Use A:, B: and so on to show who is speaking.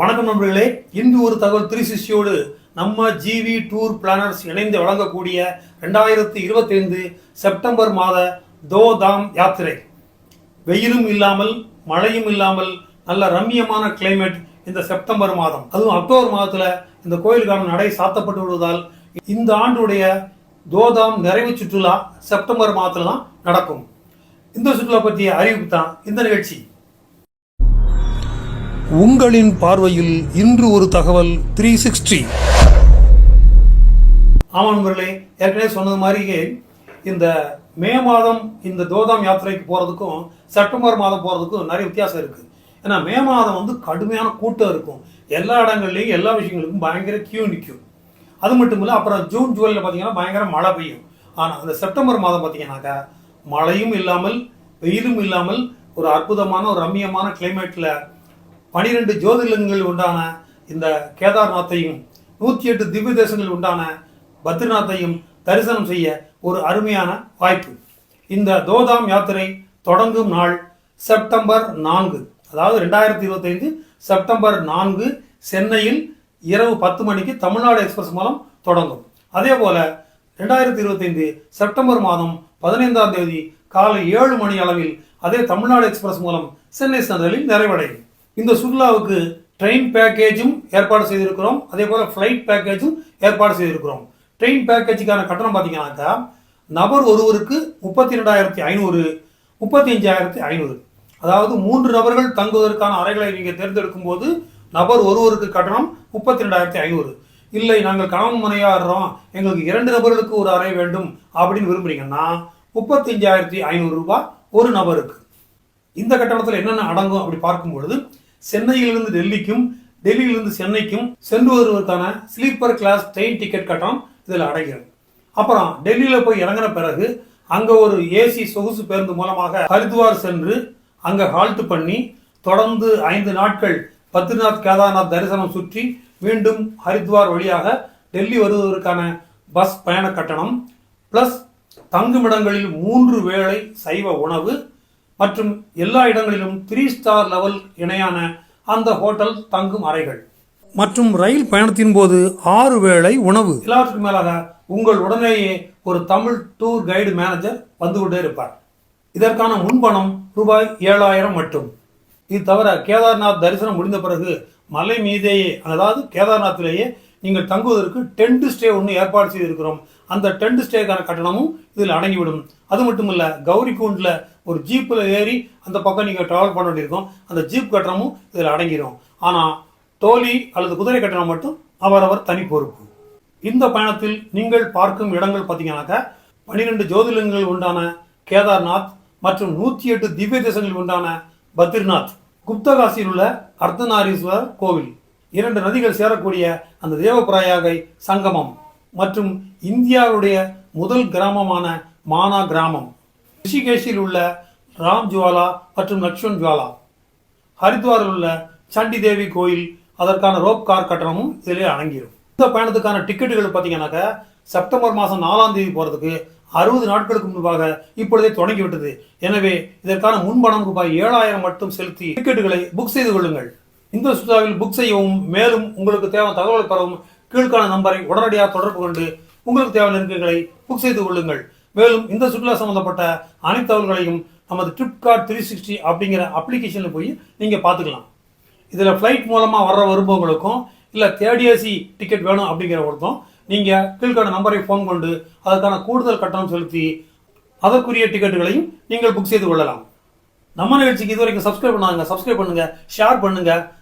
A: வணக்கம் நண்பர்களே. இந்து ஒரு தகவல் த்ரீ சிக்ஸ்டியோடு நம்ம ஜிவி டூர் பிளானர்ஸ் இணைந்து வழங்கக்கூடிய ரெண்டாயிரத்தி இருபத்தைந்து செப்டம்பர் மாத தோ தாம் யாத்திரை. வெயிலும் இல்லாமல் மழையும் இல்லாமல் நல்ல ரம்மியமான கிளைமேட் இந்த செப்டம்பர் மாதம். அதுவும் அக்டோபர் மாதத்தில் இந்த கோயிலுக்கான நடை சாத்தப்பட்டு விடுவதால் இந்த ஆண்டுடைய தோதாம் நிறைவு சுற்றுலா செப்டம்பர் மாதத்தில் தான் நடக்கும். இந்த சுற்றுலா பற்றிய அறிவிப்பு தான். இந்த நிகழ்ச்சி. உங்களின் பார்வையில் இன்று ஒரு தகவல் த்ரீ சிக்ஸ்டி ஆமாம் நண்பர்களே ஏற்கனவே சொன்னது மாதிரியே இந்த மே மாதம் இந்த தோதாம் யாத்திரைக்கு போகிறதுக்கும் செப்டம்பர் மாதம் போகிறதுக்கும் நிறைய வித்தியாசம் இருக்குது ஏன்னா மே மாதம் வந்து கடுமையான கூட்டம் இருக்கும். எல்லா இடங்கள்லையும் எல்லா விஷயங்களுக்கும் பயங்கர கியூ நிற்கும் அது மட்டும் இல்லை அப்புறம் ஜூன் ஜூலையில் பார்த்தீங்கன்னா பயங்கர மழை பெய்யும். ஆனால் அந்த செப்டம்பர் மாதம் பார்த்தீங்கன்னாக்கா மழையும் இல்லாமல் வெயிலும் இல்லாமல் ஒரு அற்புதமான ஒரு ரம்மியமான கிளைமேட்டில் பனிரெண்டு ஜோதிர்லிங்கங்களில் உண்டான இந்த கேதார்நாத்தையும் நூற்றி எட்டு திவ்ய தேசங்களில் உண்டான பத்ரிநாத்தையும் தரிசனம் செய்ய ஒரு அருமையான வாய்ப்பு. இந்த தோதாம் யாத்திரை தொடங்கும் நாள் செப்டம்பர் நான்கு. அதாவது ரெண்டாயிரத்தி இருபத்தைந்து செப்டம்பர் நான்கு சென்னையில் இரவு பத்து மணிக்கு தமிழ்நாடு எக்ஸ்பிரஸ் மூலம் தொடங்கும். அதே போல ரெண்டாயிரத்தி இருபத்தைந்து செப்டம்பர் மாதம் பதினைந்தாம் தேதி காலை ஏழு மணி அளவில் அதே தமிழ்நாடு எக்ஸ்பிரஸ் மூலம் சென்னை சென்ட்ரலில் நிறைவடையும். இந்த சுற்றுலாவுக்கு ட்ரெயின் பேக்கேஜும் ஏற்பாடு செய்திருக்கிறோம். அதே போல் ஃப்ளைட் பேக்கேஜும் ஏற்பாடு செய்திருக்கிறோம். ட்ரெயின் பேக்கேஜுக்கான கட்டணம் பார்த்தீங்கன்னாக்கா நபர் ஒருவருக்கு முப்பத்தி ரெண்டாயிரத்தி ஐநூறு முப்பத்தி அஞ்சாயிரத்தி ஐநூறு. அதாவது மூன்று நபர்கள் தங்குவதற்கான அறைகளை நீங்கள் தேர்ந்தெடுக்கும் போது நபர் ஒருவருக்கு கட்டணம் முப்பத்தி ரெண்டாயிரத்தி ஐநூறு. இல்லை நாங்கள் கணவன் முனையாடுறோம் எங்களுக்கு இரண்டு நபர்களுக்கு ஒரு அறை வேண்டும் அப்படின்னு விரும்புறீங்கன்னா முப்பத்தஞ்சாயிரத்தி ஐநூறு ரூபாய் ஒரு நபருக்கு. இந்த கட்டணத்தில் என்னென்ன அடங்கும் அப்படி பார்க்கும் பொழுது சென்னையிலிருந்து டெல்லிக்கும் டெல்லியிலிருந்து சென்னைக்கும் சென்று வருவதற்கான ஸ்லீப்பர் கிளாஸ் ட்ரெயின் டிக்கெட் கட்டணம் இதில் அடைகிறது அப்புறம் டெல்லியில் போய் இறங்கின பிறகு அங்கே ஒரு ஏசி சொகுசு பேருந்து மூலமாக ஹரித்வார் சென்று அங்கே ஹால்ட் பண்ணி தொடர்ந்து ஐந்து நாட்கள் பத்ரிநாத் கேதார்நாத் தரிசனம் சுற்றி மீண்டும் ஹரித்வார் வழியாக டெல்லி வருவதற்கான பஸ் பயண கட்டணம் பிளஸ் தங்குமிடங்களில் மூன்று வேளை சைவ உணவு மற்றும் எல்லா இடங்களிலும் த்ரீ ஸ்டார் லெவல் இணையான அந்த ஹோட்டல் தங்கும் அறைகள். மற்றும் ரயில் பயணத்தின் போது ஆறு வேளை உணவு. எல்லாவற்றுக்கும் மேலாக உங்கள் உடனேயே ஒரு தமிழ் டூர் கைடு மேனேஜர் வந்து கொண்டே இருப்பார். இதற்கான முன்பணம் ரூபாய் ஏழாயிரம் மட்டும். இது தவிர கேதார்நாத் தரிசனம் முடிந்த பிறகு மலை மீதேயே அதாவது கேதார்நாத்திலேயே நீங்கள் தங்குவதற்கு டென்ட் ஸ்டே ஒன்று ஏற்பாடு செய்திருக்கிறோம். அந்த டென்ட் ஸ்டேக்கான கட்டணமும் இதில் அடங்கிவிடும். அது மட்டும் இல்லை கௌரி கூண்டில் ஒரு ஜீப்பில் ஏறி அந்த பக்கம் நீங்கள் ட்ராவல் பண்ண வேண்டியிருக்கும். அந்த ஜீப் கட்டணமும் இதில் அடங்கிடும் ஆனால் தோழி அல்லது குதிரை கட்டணம் மட்டும் அவரவர் தனி பொறுப்பு. இந்த பயணத்தில் நீங்கள் பார்க்கும் இடங்கள் பார்த்தீங்கன்னாக்கா பனிரெண்டு ஜோதிர்லிங்கங்கள் உண்டான கேதார்நாத் மற்றும் நூற்றி எட்டு திவ்ய தேசங்களில் உண்டான பத்ரிநாத் குப்தகாசியில் உள்ள அர்த்தநாரீஸ்வரர் கோவில். இரண்டு நதிகள் சேரக்கூடிய அந்த தேவப்பிராயாகை சங்கமம் மற்றும் இந்தியாவுடைய முதல் கிராமமான மானா கிராமம். ரிஷிகேஷில் உள்ள ராம் ஜுவாலா மற்றும் லக்ஷ்மண் ஜுவாலா. ஹரித்வாரில் உள்ள சண்டி தேவி கோயில் அதற்கான ரோப் கார் கட்டணமும் இதிலே அடங்கிடும் இந்த பயணத்துக்கான டிக்கெட்டுகள் பார்த்தீங்கன்னாக்கா செப்டம்பர் மாதம் நாலாம் தேதி போகிறதுக்கு அறுபது நாட்களுக்கு முன்பாக இப்பொழுதே தொடங்கிவிட்டது. எனவே இதற்கான முன்பணம் ரூபாய் ஏழாயிரம் மட்டும் செலுத்தி டிக்கெட்டுகளை புக் செய்து கொள்ளுங்கள். இந்த சுற்றுலாவில் புக் செய்யவும் மேலும் உங்களுக்கு தேவையான தகவலை பெறவும் கீழ்கான நம்பரை உடனடியாக தொடர்பு கொண்டு உங்களுக்கு தேவையான நெருக்கங்களை புக் செய்து கொள்ளுங்கள். மேலும் இந்த சுற்றுலா சம்பந்தப்பட்ட அனைத்து தகவல்களையும் நமது ட்ரிப்கார்ட் த்ரீ சிக்ஸ்டி அப்படிங்கிற அப்ளிகேஷனில் போய் நீங்கள் பார்த்துக்கலாம். இதில் ஃப்ளைட் மூலமாக வர்ற வருபவங்களுக்கும் இல்லை தேர்ட் ஏசி டிக்கெட் வேணும் அப்படிங்கிற ஒருத்தம் நீங்கள் கீழ்கான நம்பரை ஃபோன் கொண்டு அதற்கான கூடுதல் கட்டணம் செலுத்தி அதற்குரிய டிக்கெட்டுகளையும் நீங்கள் புக் செய்து கொள்ளலாம். நம்ம நிகழ்ச்சிக்கு இதுவரைக்கும் சப்ஸ்கிரைப் பண்ணாங்க சப்ஸ்கிரைப் பண்ணுங்கள் ஷேர் பண்ணுங்கள்